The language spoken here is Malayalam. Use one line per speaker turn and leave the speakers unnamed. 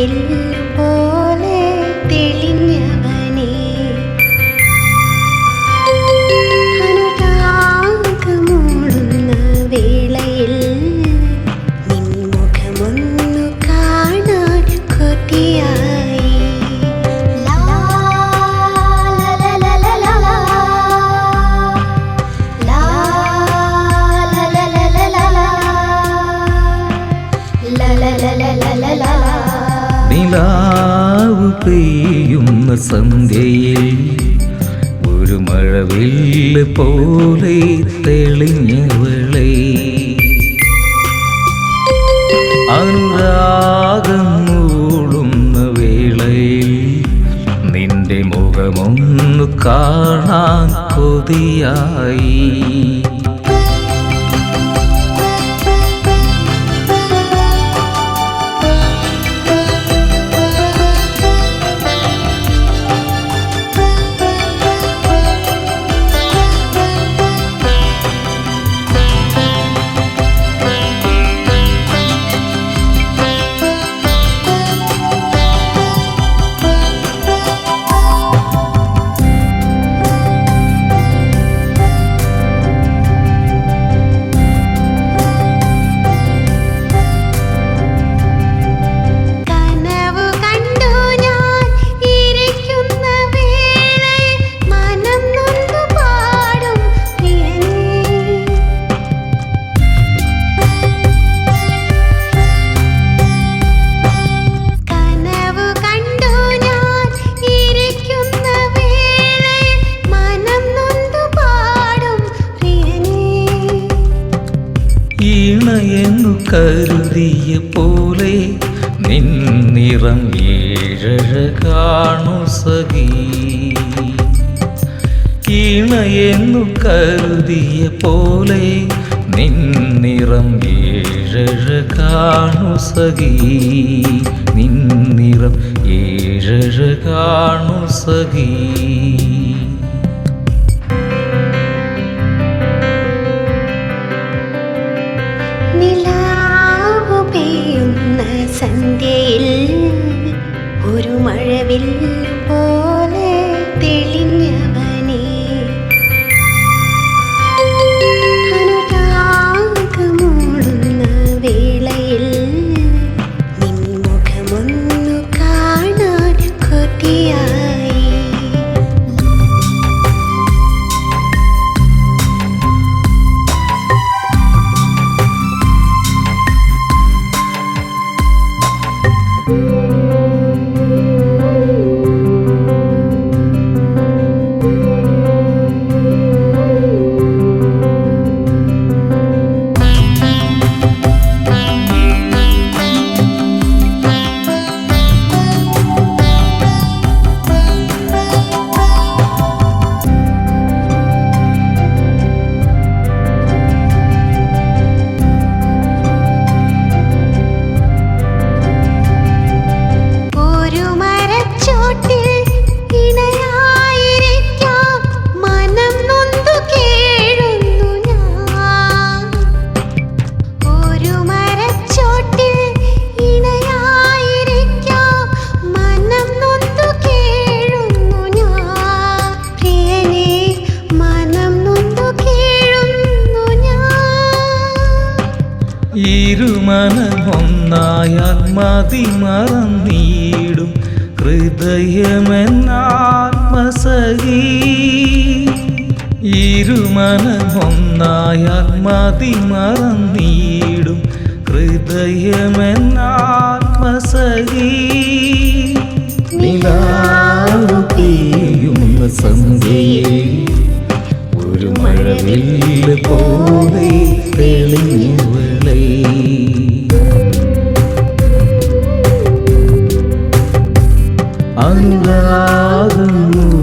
வில்லு പെയ്യുന്ന സന്ധ്യയിൽ ഒരു മഴവില്ല് പോലെ തെളിഞ്ഞവളെ അനുരാഗം മൂളുന്ന വേളയിൽ നിന്റെ മുഖമൊന്നു കാണാൻ കൊതിയായി. കരുതിയ പോലെ നിന്നിറം ഏഴഴ കാണു സഖി. ഇണയെന്നു കരുതിയ പോലെ നിന്നിറം ഏഴഴ കാണു സഖി. നിന്നിറം ഏഴഴ കാണു സഖി. ഇരുമനമൊന്നായാൽ മതി മറന്നീടും. ഹൃദയമെന്നാത്മസഹി ഇരുമനമൊന്നായാൽ മതി മറന്നീടും. ഹൃദയമെന്നാത്മസഹി സന്ധ്യയിൽ ഒരു മഴവില്ല പോലെ തെളിഞ്ഞവളെ అనురాగము.